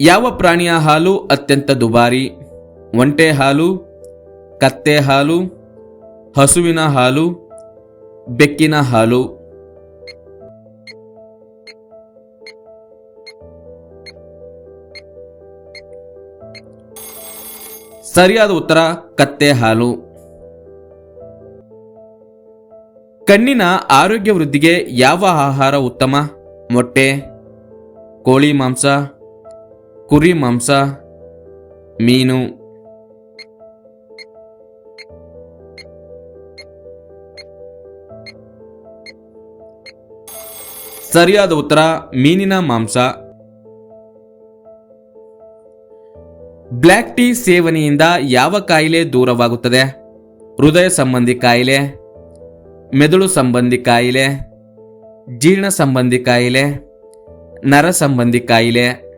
ಯಾವ ಪ್ರಾಣಿಯ ಹಾಲು ಅತ್ಯಂತ ದುಬಾರಿ? ಒಂಟೆ ಹಾಲು, ಕತ್ತೆ ಹಾಲು, ಹಸುವಿನ ಹಾಲು, ಬೆಕ್ಕಿನ ಹಾಲು. ಸರಿಯಾದ ಉತ್ತರ, ಕತ್ತೆ ಹಾಲು. ಕಣ್ಣಿನ ಆರೋಗ್ಯ ವೃದ್ಧಿಗೆ ಯಾವ ಆಹಾರ ಉತ್ತಮ? ಮೊಟ್ಟೆ, ಕೋಳಿ ಮಾಂಸ ಕುರಿ, ಮಾಂಸ, ಮೀನು, ಸರಿಯಾದ ಉತ್ತರ, ಮೀನಿನ ಮಾಂಸ. ಬ್ಲ್ಯಾಕ್ ಟೀ ಸೇವನೆಯಿಂದ ಯಾವ ಕಾಯಿಲೆ ದೂರವಾಗುತ್ತದೆ? ಹೃದಯ ಸಂಬಂಧಿ ಕಾಯಿಲೆ, ಮೆದುಳು ಸಂಬಂಧಿ ಕಾಯಿಲೆ, ಜೀರ್ಣ ಸಂಬಂಧಿ ಕಾಯಿಲೆ, ನರ ಸಂಬಂಧಿ ಕಾಯಿಲೆ.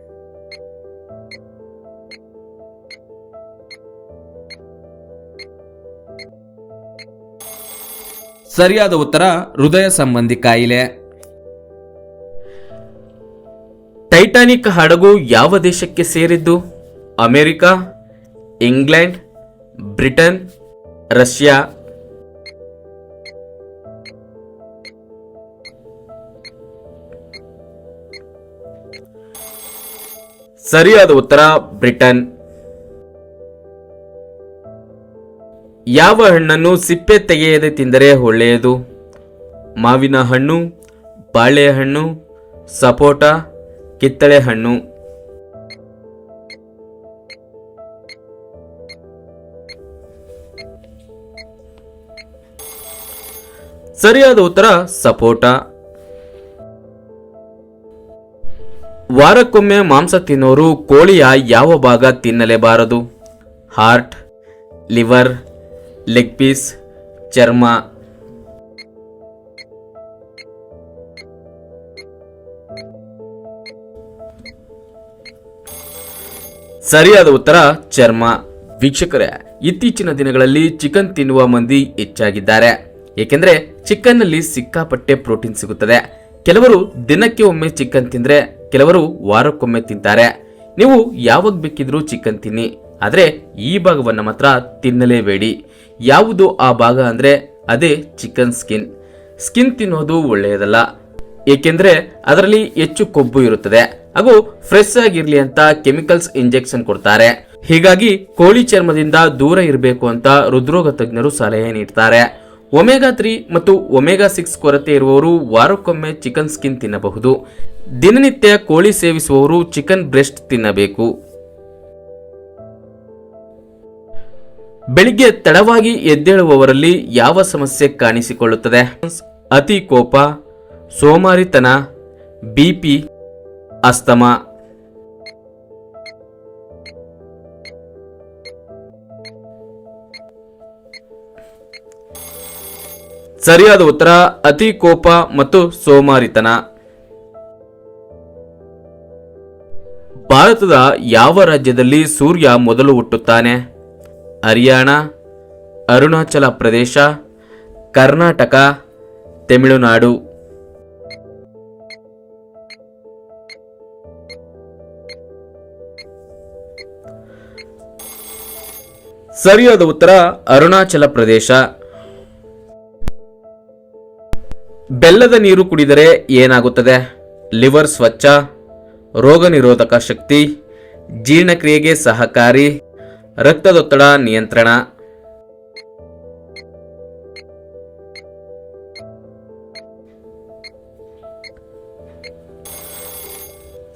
ಸರಿಯಾದ ಉತ್ತರ, ಹೃದಯ ಸಂಬಂಧಿ ಕಾಯಿಲೆ. ಟೈಟಾನಿಕ್ ಹಡಗು ಯಾವ ದೇಶಕ್ಕೆ ಸೇರಿದ್ದು? America, England, Britain, Russia. ಸರಿಯಾದ ಉತ್ತರ, ಬ್ರಿಟನ್. ಯಾವ ಹಣ್ಣನ್ನು ಸಿಪ್ಪೆ ತೆಗೆಯದೆ ತಿಂದರೆ ಒಳ್ಳೆಯದು? ಮಾವಿನ ಹಣ್ಣು, ಬಾಳೆಹಣ್ಣು, ಸಪೋಟ, ಕಿತ್ತಳೆ ಹಣ್ಣು. ಸರಿಯಾದ ಉತ್ತರ, ಸಪೋಟ. ವಾರಕ್ಕೊಮ್ಮೆ ಮಾಂಸ ತಿನ್ನೋರು ಕೋಳಿಯ ಯಾವ ಭಾಗ ತಿನ್ನಲೇಬಾರದು? ಹಾರ್ಟ್, ಲಿವರ್ ಲೆಗ್ ಪೀಸ್ ಚರ್ಮ. ಸರಿಯಾದ ಉತ್ತರ, ಚರ್ಮ. ವೀಕ್ಷಕರೇ, ಇತ್ತೀಚಿನ ದಿನಗಳಲ್ಲಿ ಚಿಕನ್ ತಿನ್ನುವ ಮಂದಿ ಹೆಚ್ಚಾಗಿದ್ದಾರೆ. ಏಕೆಂದ್ರೆ ಚಿಕನ್ನಲ್ಲಿ ಸಿಕ್ಕಾಪಟ್ಟೆ ಪ್ರೋಟೀನ್ ಸಿಗುತ್ತದೆ. ಕೆಲವರು ದಿನಕ್ಕೆ ಒಮ್ಮೆ ಚಿಕನ್ ತಿಂದ್ರೆ, ಕೆಲವರು ವಾರಕ್ಕೊಮ್ಮೆ ತಿಂತಾರೆ. ನೀವು ಯಾವಾಗ ಬೇಕಿದ್ರೂ ಚಿಕನ್ ತಿನ್ನಿ. ಆದ್ರೆ, ಈ ಭಾಗವನ್ನ ಮಾತ್ರ ತಿನ್ನಲೇಬೇಡಿ. ಯಾವುದು ಆ ಭಾಗ ಅಂದರೆ ಅದೇ ಚಿಕನ್ ಸ್ಕಿನ್. ಸ್ಕಿನ್ ತಿನ್ನೋದು ಒಳ್ಳೆಯದಲ್ಲ. ಏಕೆಂದರೆ ಅದರಲ್ಲಿ ಹೆಚ್ಚು ಕೊಬ್ಬು ಇರುತ್ತದೆ. ಹಾಗೂ ಫ್ರೆಶ್ ಆಗಿರಲಿ ಅಂತ ಕೆಮಿಕಲ್ಸ್ ಇಂಜೆಕ್ಷನ್ ಕೊಡ್ತಾರೆ. ಹೀಗಾಗಿ ಕೋಳಿ ಚರ್ಮದಿಂದ ದೂರ ಇರಬೇಕು ಅಂತ ಹೃದ್ರೋಗ ತಜ್ಞರು ಸಲಹೆ ನೀಡ್ತಾರೆ. ಒಮೆಗಾ ತ್ರೀ ಮತ್ತು ಒಮೆಗಾ ಸಿಕ್ಸ್ ಕೊರತೆ ಇರುವವರು ವಾರಕ್ಕೊಮ್ಮೆ ಚಿಕನ್ ಸ್ಕಿನ್ ತಿನ್ನಬಹುದು. ದಿನನಿತ್ಯ ಕೋಳಿ ಸೇವಿಸುವವರು ಚಿಕನ್ ಬ್ರೆಸ್ಟ್ ತಿನ್ನಬೇಕು. ಬೆಳಿಗ್ಗೆ ತಡವಾಗಿ ಎದ್ದೇಳುವವರಲ್ಲಿ ಯಾವ ಸಮಸ್ಯೆ ಕಾಣಿಸಿಕೊಳ್ಳುತ್ತದೆ? ಅತಿ ಕೋಪ, ಸೋಮಾರಿತನ ಬಿಪಿ ಅಸ್ತಮ. ಸರಿಯಾದ ಉತ್ತರ, ಅತಿ ಕೋಪ ಮತ್ತು ಸೋಮಾರಿತನ. ಭಾರತದ ಯಾವ ರಾಜ್ಯದಲ್ಲಿ ಸೂರ್ಯ ಮೊದಲು ಹುಟ್ಟುತ್ತಾನೆ? ಹರಿಯಾಣ, ಅರುಣಾಚಲ ಪ್ರದೇಶ, ಕರ್ನಾಟಕ, ತಮಿಳುನಾಡು. ಸರಿಯಾದ ಉತ್ತರ ಅರುಣಾಚಲ ಪ್ರದೇಶ. ಬೆಲ್ಲದ ನೀರು ಕುಡಿದರೆ ಏನಾಗುತ್ತದೆ? ಲಿವರ್ ಸ್ವಚ್ಛ, ರೋಗ ನಿರೋಧಕ ಶಕ್ತಿ, ಜೀರ್ಣಕ್ರಿಯೆಗೆ ಸಹಕಾರಿ. ರಕ್ತದೊತ್ತಡ ನಿಯಂತ್ರಣ.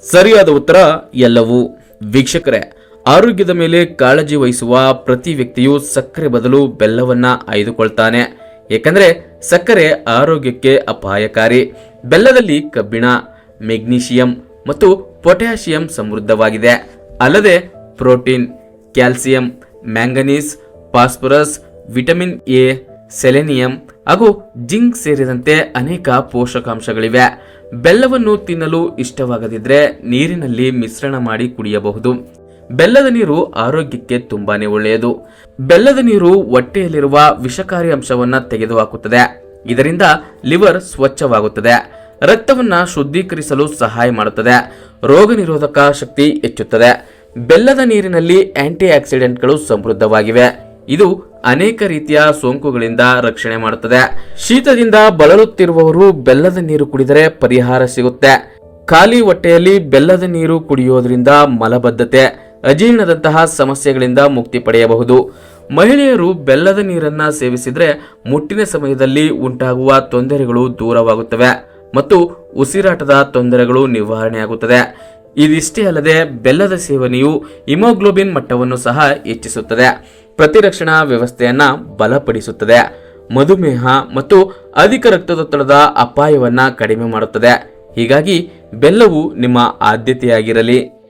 ಸರಿಯಾದ ಉತ್ತರ ಎಲ್ಲವೂ. ವೀಕ್ಷಕರೇ, ಆರೋಗ್ಯದ ಮೇಲೆ ಕಾಳಜಿ ವಹಿಸುವ ಪ್ರತಿ ವ್ಯಕ್ತಿಯು ಸಕ್ಕರೆ ಬದಲು ಬೆಲ್ಲವನ್ನ ಆಯ್ದುಕೊಳ್ತಾನೆ. ಏಕೆಂದರೆ ಸಕ್ಕರೆ ಆರೋಗ್ಯಕ್ಕೆ ಅಪಾಯಕಾರಿ. ಬೆಲ್ಲದಲ್ಲಿ ಕಬ್ಬಿಣ, ಮೆಗ್ನೀಷಿಯಂ ಮತ್ತು ಪೊಟ್ಯಾಷಿಯಂ ಸಮೃದ್ಧವಾಗಿದೆ. ಅಲ್ಲದೆ protein calcium, manganese, phosphorus, vitamin A, selenium ಹಾಗೂ ಜಿಂಕ್ ಸೇರಿದಂತೆ ಅನೇಕ ಪೋಷಕಾಂಶಗಳಿವೆ. ಬೆಲ್ಲವನ್ನು ತಿನ್ನಲು ಇಷ್ಟವಾಗದಿದ್ರೆ ನೀರಿನಲ್ಲಿ ಮಿಶ್ರಣ ಮಾಡಿ ಕುಡಿಯಬಹುದು. ಬೆಲ್ಲದ ನೀರು ಆರೋಗ್ಯಕ್ಕೆ ತುಂಬಾನೇ ಒಳ್ಳೆಯದು. ಬೆಲ್ಲದ ನೀರು ಹೊಟ್ಟೆಯಲ್ಲಿರುವ ವಿಷಕಾರಿ ಅಂಶವನ್ನ ತೆಗೆದುಹಾಕುತ್ತದೆ. ಇದರಿಂದ ಲಿವರ್ ಸ್ವಚ್ಛವಾಗುತ್ತದೆ. ರಕ್ತವನ್ನ ಶುದ್ಧೀಕರಿಸಲು ಸಹಾಯ ಮಾಡುತ್ತದೆ. ರೋಗ ನಿರೋಧಕ ಶಕ್ತಿ ಹೆಚ್ಚುತ್ತದೆ. ಬೆಲ್ಲದ ನೀರಿನಲ್ಲಿ ಆಂಟಿ ಆಕ್ಸಿಡೆಂಟ್ಗಳು ಸಮೃದ್ಧವಾಗಿವೆ. ಇದು ಅನೇಕ ರೀತಿಯ ಸೋಂಕುಗಳಿಂದ ರಕ್ಷಣೆ ಮಾಡುತ್ತದೆ. ಶೀತದಿಂದ ಬಳಲುತ್ತಿರುವವರು ಬೆಲ್ಲದ ನೀರು ಕುಡಿದರೆ ಪರಿಹಾರ ಸಿಗುತ್ತೆ. ಖಾಲಿ ಹೊಟ್ಟೆಯಲ್ಲಿ ಬೆಲ್ಲದ ನೀರು ಕುಡಿಯೋದ್ರಿಂದ ಮಲಬದ್ಧತೆ, ಅಜೀರ್ಣದಂತಹ ಸಮಸ್ಯೆಗಳಿಂದ ಮುಕ್ತಿ ಪಡೆಯಬಹುದು. ಮಹಿಳೆಯರು ಬೆಲ್ಲದ ನೀರನ್ನ ಸೇವಿಸಿದ್ರೆ ಮುಟ್ಟಿನ ಸಮಯದಲ್ಲಿ ಉಂಟಾಗುವ ತೊಂದರೆಗಳು ದೂರವಾಗುತ್ತವೆ ಮತ್ತು ಉಸಿರಾಟದ ತೊಂದರೆಗಳು ನಿವಾರಣೆಯಾಗುತ್ತದೆ. ಇದಿಷ್ಟೇ ಅಲ್ಲದೆ ಬೆಲ್ಲದ ಸೇವನೆಯು ಹಿಮೋಗ್ಲೋಬಿನ್ ಮಟ್ಟವನ್ನು ಸಹ ಹೆಚ್ಚಿಸುತ್ತದೆ. ಪ್ರತಿರಕ್ಷಣಾ ವ್ಯವಸ್ಥೆಯನ್ನ ಬಲಪಡಿಸುತ್ತದೆ. ಮಧುಮೇಹ ಮತ್ತು ಅಧಿಕ ರಕ್ತದೊತ್ತಡದ ಅಪಾಯವನ್ನ ಕಡಿಮೆ ಮಾಡುತ್ತದೆ. ಹೀಗಾಗಿ ಬೆಲ್ಲವು ನಿಮ್ಮ ಆದ್ಯತೆಯಾಗಿರಲಿ.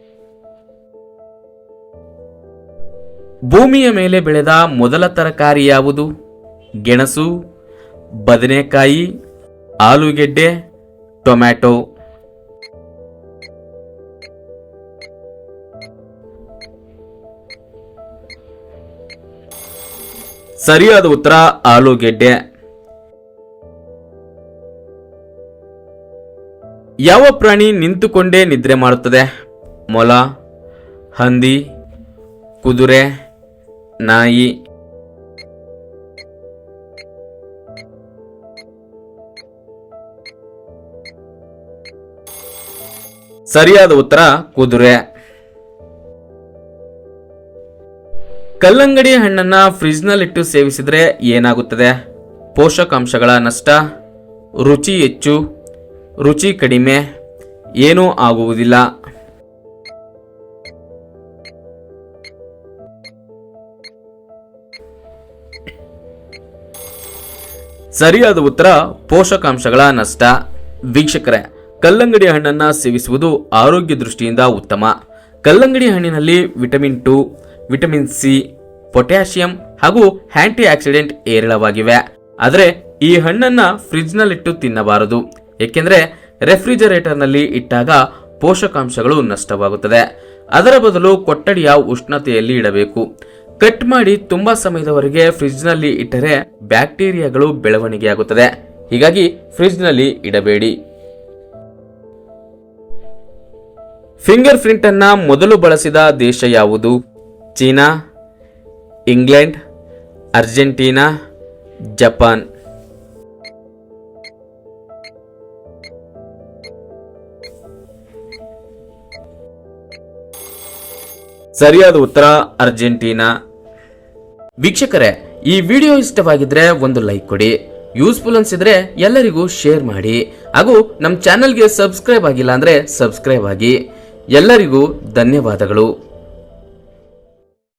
ಭೂಮಿಯ ಮೇಲೆ ಬೆಳೆದ ಮೊದಲ ತರಕಾರಿ ಯಾವುದು? ಗೆಣಸು, ಬದನೆಕಾಯಿ, ಆಲೂಗೆಡ್ಡೆ, ಟೊಮ್ಯಾಟೊ. ಸರಿಯಾದ ಉತ್ತರ, ಆಲೂಗೆಡ್ಡೆ. ಯಾವ ಪ್ರಾಣಿ ನಿಂತುಕೊಂಡೇ ನಿದ್ರೆ ಮಾಡುತ್ತದೆ? ಮೊಲ, ಹಂದಿ, ಕುದುರೆ, ನಾಯಿ. ಸರಿಯಾದ ಉತ್ತರ, ಕುದುರೆ. ಕಲ್ಲಂಗಡಿ ಹಣ್ಣನ್ನ ಫ್ರಿಜ್ನಲ್ಲಿಟ್ಟು ಸೇವಿಸಿದರೆ ಏನಾಗುತ್ತದೆ? ಪೋಷಕಾಂಶಗಳ ನಷ್ಟ, ರುಚಿ ಹೆಚ್ಚು, ರುಚಿ ಕಡಿಮೆ, ಏನೂ ಆಗುವುದಿಲ್ಲ. ಸರಿಯಾದ ಉತ್ತರ, ಪೋಷಕಾಂಶಗಳ ನಷ್ಟ. ವೀಕ್ಷಕರೇ, ಕಲ್ಲಂಗಡಿ ಹಣ್ಣನ್ನು ಸೇವಿಸುವುದು ಆರೋಗ್ಯ ದೃಷ್ಟಿಯಿಂದ ಉತ್ತಮ. ಕಲ್ಲಂಗಡಿ ಹಣ್ಣಿನಲ್ಲಿ vitamin two vitamin C, potassium ಹಾಗೂ ಆಂಟಿ ಆಕ್ಸಿಡೆಂಟ್ ಏರಳವಾಗಿವೆ ಆದರೆ ಈ ಹಣ್ಣನ್ನ ಫ್ರಿಜ್ನಲ್ಲಿಟ್ಟು ತಿನ್ನಬಾರದು. ಏಕೆಂದರೆ ರೆಫ್ರಿಜರೇಟರ್ನಲ್ಲಿ ಇಟ್ಟಾಗ ಪೋಷಕಾಂಶಗಳು ನಷ್ಟವಾಗುತ್ತದೆ. ಅದರ ಬದಲು ಕೊಠಡಿಯ ಉಷ್ಣತೆಯಲ್ಲಿ ಇಡಬೇಕು. ಕಟ್ ಮಾಡಿ ತುಂಬಾ ಸಮಯದವರೆಗೆ ಫ್ರಿಜ್ನಲ್ಲಿ ಇಟ್ಟರೆ ಬ್ಯಾಕ್ಟೀರಿಯಾಗಳು ಬೆಳವಣಿಗೆಯಾಗುತ್ತದೆ. ಹೀಗಾಗಿ ಫ್ರಿಜ್ನಲ್ಲಿ ಇಡಬೇಡಿ. ಫಿಂಗರ್ ಪ್ರಿಂಟ್ ಅನ್ನ ಮೊದಲು ಬಳಸಿದ ದೇಶ ಯಾವುದು? China, England, Argentina, Japan. ಸರಿಯಾದ ಉತ್ತರ, ಅರ್ಜೆಂಟೀನಾ. ವೀಕ್ಷಕರೇ, ಈ ವಿಡಿಯೋ ಇಷ್ಟವಾಗಿದ್ರೆ ಒಂದು ಲೈಕ್ ಕೊಡಿ. ಯೂಸ್ಫುಲ್ ಅನ್ಸಿದ್ರೆ ಎಲ್ಲರಿಗೂ ಶೇರ್ ಮಾಡಿ. ಹಾಗೂ ನಮ್ಮ ಚಾನೆಲ್ಗೆ ಸಬ್ಸ್ಕ್ರೈಬ್ ಆಗಿಲ್ಲ ಅಂದ್ರೆ ಸಬ್ಸ್ಕ್ರೈಬ್ ಆಗಿ. ಎಲ್ಲರಿಗೂ ಧನ್ಯವಾದಗಳು.